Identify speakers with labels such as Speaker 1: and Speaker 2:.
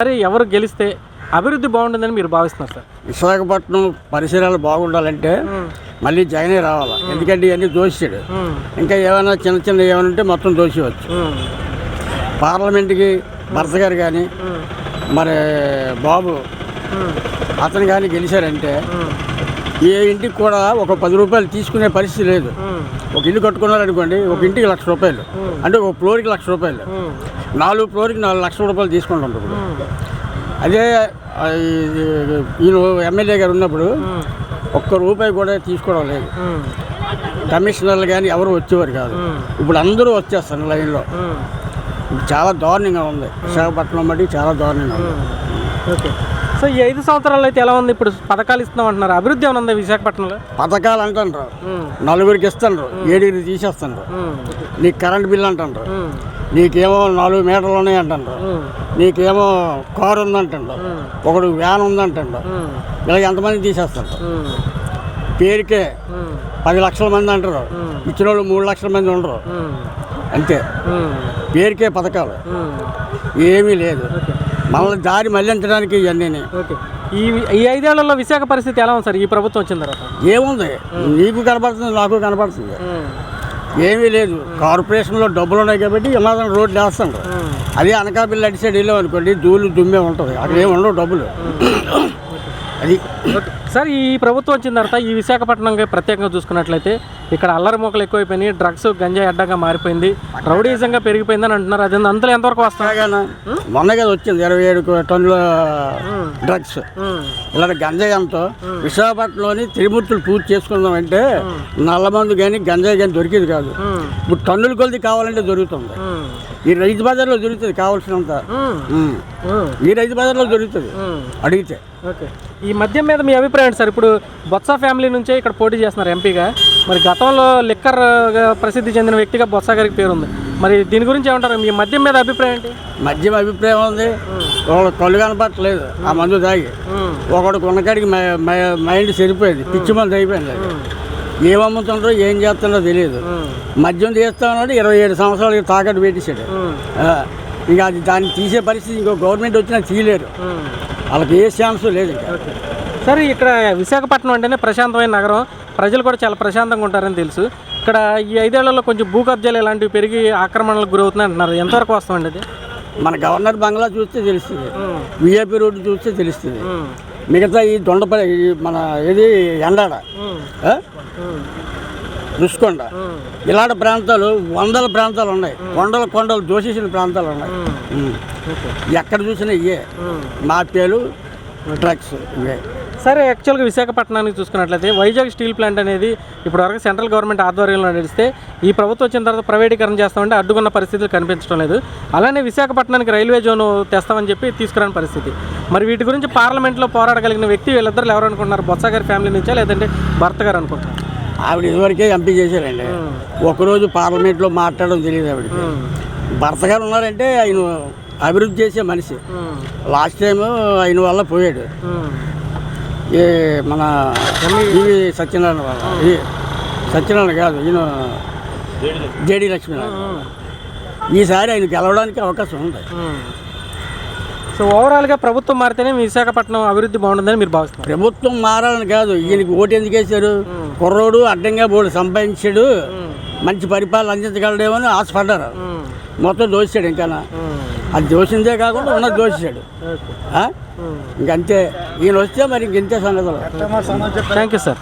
Speaker 1: సరే ఎవరు గెలిస్తే అభివృద్ధి బాగుంటుందని మీరు భావిస్తున్నారు సార్?
Speaker 2: విశాఖపట్నం పరిసరాలు బాగుండాలంటే మళ్ళీ జగనే రావాలి? ఎందుకంటే ఇవన్నీ దోషాడు ఇంకా ఏమైనా చిన్న చిన్న ఏమైనా ఉంటే మొత్తం దోషవచ్చు
Speaker 1: ఉమ్,
Speaker 2: పార్లమెంట్కి భర్త గారు కానీ మరి బాబు అతను కానీ గెలిచారంటే ఏ ఇంటికి కూడా ఒక పది రూపాయలు తీసుకునే పరిస్థితి లేదు. ఒక ఇల్లు కట్టుకున్నారనుకోండి ఒక ఇంటికి లక్ష రూపాయలు. అంటే ఒక ఫ్లోర్కి లక్ష రూపాయలు. నాలుగు ఫ్లోర్కి నాలుగు లక్షల రూపాయలు తీసుకుంటాం ఇప్పుడు. అదే ఈయన ఎమ్మెల్యే గారు ఉన్నప్పుడు ఒక్క రూపాయి కూడా తీసుకోవడం లేదు. కమిషనర్లు కానీ ఎవరు వచ్చేవారు కాదు. ఇప్పుడు అందరూ వచ్చేస్తారు లైన్లో. చాలా దారుణంగా ఉంది. విశాఖపట్నం బట్టి చాలా దారుణంగా ఉంది.
Speaker 1: ఓకే. సో ఈ ఐదు సంవత్సరాలు అయితే ఎలా ఉంది? ఇప్పుడు పథకాలు ఇస్తున్నాం అంటున్నారు. అభివృద్ధి ఏమైనా ఉందా విశాఖపట్నంలో?
Speaker 2: పథకాలు అంటారు నలుగురికి ఇస్తారు ఏడుగురికి తీసేస్తారు
Speaker 1: ఉమ్,
Speaker 2: నీకు కరెంట్ బిల్ అంటారు నీకేమో నాలుగు మీటర్లు ఉన్నాయి అంటారు నీకేమో కారు ఉందంటాడు ఒకడు వ్యాన్ ఉందంటాడు ఇలా ఎంతమంది తీసేస్తారు
Speaker 1: ఉమ్,
Speaker 2: పేరుకే పది లక్షల మంది అంటారు. ఇచ్చిన వాళ్ళు మూడు లక్షల మంది ఉండరు. అంతే. పేరుకే పథకాలు. ఏమీ లేదు. మనల్ని దారి మళ్ళించడానికి ఇవన్నీ.
Speaker 1: ఓకే. ఈ ఈ ఐదేళ్ళలో విశాఖ పరిస్థితి ఎలా ఉంది సార్? ఈ ప్రభుత్వం వచ్చిన తర్వాత.
Speaker 2: ఏముంది? నీకు కనపడుతుంది నాకు కనపడుతుంది. ఏమీ లేదు. కార్పొరేషన్లో డబ్బులు ఉన్నాయి కాబట్టి ఇమాదం రోడ్లు వేస్తాడు అదే అనకాపల్లి అటు సైడ్ వెళ్ళాం అనుకోండి ధూళి దుమ్మే ఉంటుంది. అక్కడ ఏమి ఉండవు డబ్బులు. అది
Speaker 1: సార్ ఈ ప్రభుత్వం వచ్చిన తర్వాత ఈ విశాఖపట్నంకి ప్రత్యేకంగా చూసుకున్నట్లయితే ఇక్కడ అల్లరి మొక్కలు ఎక్కువైపోయినాయి డ్రగ్స్ గంజాయి అడ్డంగా మారిపోయింది రౌడీజంగా పెరిగిపోయిందని అంటున్నారు అది అంతలో ఎంతవరకు వస్తాయి
Speaker 2: మొన్న కదా వచ్చింది ఇరవై ఏడు టన్నుల డ్రగ్స్. ఇలా గంజాయి అంతా విశాఖపట్నంలోని త్రిమూర్తులు పూర్తి చేసుకుందామంటే నల్లమందు కానీ గంజాయి కానీ దొరికేది కాదు. ఇప్పుడు టన్నుల కొలది కావాలంటే దొరుకుతుంది. ఈ రైతు బజార్లో దొరుకుతుంది కావాల్సినంత. ఈ రైతు బజార్లో దొరుకుతుంది. అడిగితే.
Speaker 1: ఈ మద్యం మీద మీ అభిప్రాయం ఏంటి సార్. ఇప్పుడు బొత్స ఫ్యామిలీ నుంచే ఇక్కడ పోటీ చేస్తున్నారు ఎంపీగా. మరి గతంలో లిక్కర్ ప్రసిద్ధి చెందిన వ్యక్తిగా బొత్స గారికి పేరు ఉంది. మరి దీని గురించి ఏమంటారు? మీ మద్యం మీద అభిప్రాయం ఏంటి?
Speaker 2: మద్యం అభిప్రాయం ఉంది. ఒకడు కళ్ళు కనపట్టలేదు ఆ మందు తాగి. ఒకడు కొన్నకాడికి మైండ్ సరిపోయింది. పిచ్చి మంది అయిపోయింది ఏం అమ్ముతుండ్రో ఏం చేస్తుండో తెలియదు. మద్యం తీస్తా ఉన్నాడు ఇరవై ఏడు సంవత్సరాలకి తాకట్టు పెట్టేశాడు. ఇక అది దాన్ని తీసే పరిస్థితి ఇంకో గవర్నమెంట్ వచ్చినా తీయలేరు. వాళ్ళకి ఏ ఛాన్స్ లేదు ఇంకా.
Speaker 1: సరే ఇక్కడ విశాఖపట్నం అంటేనే ప్రశాంతమైన నగరం. ప్రజలు కూడా చాలా ప్రశాంతంగా ఉంటారని తెలుసు. ఇక్కడ ఈ ఐదేళ్ళలో కొంచెం భూ కబ్జాలు ఇలాంటివి పెరిగి ఆక్రమణలకు గురవుతున్నాయి అంటున్నారు ఎంతవరకు వస్తామండి అది?
Speaker 2: మన గవర్నర్ బంగ్లా చూస్తే తెలుస్తుంది. విఐపి రోడ్డు చూస్తే తెలుస్తుంది. మిగతా ఈ దొండపల్లి మన ఏది ఎండాడ. రుషికొండ. ఇలాంటి ప్రాంతాలు వందల ప్రాంతాలు ఉన్నాయి. కొండల కొండలు దోషేసిన ప్రాంతాలు ఉన్నాయి. ఎక్కడ చూసినా ఇవే. మాఫియాలు డ్రగ్స్ ఇవే.
Speaker 1: సరే యాక్చువల్గా విశాఖపట్నానికి చూసుకున్నట్లయితే వైజాగ్ స్టీల్ ప్లాంట్ అనేది ఇప్పటివరకు సెంట్రల్ గవర్నమెంట్ ఆధ్వర్యంలో నడిస్తే ఈ ప్రభుత్వం వచ్చిన తర్వాత ప్రైవేటీకరణ చేస్తామంటే అడ్డుకున్న పరిస్థితులు కనిపించడం లేదు. అలానే విశాఖపట్నానికి రైల్వే జోన్ తెస్తామని చెప్పి తీసుకురాని పరిస్థితి. మరి వీటి గురించి పార్లమెంట్లో పోరాడగలిగిన వ్యక్తి వీళ్ళిద్దరు ఎవరు అనుకుంటున్నారు? బొత్స గారి ఫ్యామిలీ నుంచా లేదంటే భర్త గారు అనుకుంటున్నారు?
Speaker 2: ఆవిడ ఇదివరకే ఎంపీ చేశారండి. ఒకరోజు పార్లమెంట్లో మాట్లాడడం తెలియదు ఆవిడకి. భర్త గారు ఉన్నారంటే ఆయన అభివృద్ధి చేసే మనిషి. లాస్ట్ టైం ఆయన వల్ల పోయాడు. ఈ మన ఇవి సత్యనారాయణ వాళ్ళ ఈ సత్యనారాయణ కాదు ఈయన జేడి లక్ష్మీనారాయణ ఈసారి ఆయన గెలవడానికి అవకాశం ఉంది.
Speaker 1: సో ఓవరాల్గా ప్రభుత్వం మారితేనే విశాఖపట్నం అభివృద్ధి బాగుంటుందని మీరు భావిస్తున్నారు.
Speaker 2: ప్రభుత్వం మారాలని కాదు ఈయనకి ఓటు ఎందుకు వేశారు కుర్రోడు అడ్డంగా బోడు సంపాదించాడు. మంచి పరిపాలన అందించగలడేమో అని ఆశపడ్డారు. మొత్తం దోశాడు ఇంకా అది దోషిందే కాకుండా ఉన్నది దోషించాడు ఆ? ఇంకంతే. ఈయన వస్తే మరి ఇంకంతే సంగతులు.
Speaker 1: Thank you sir.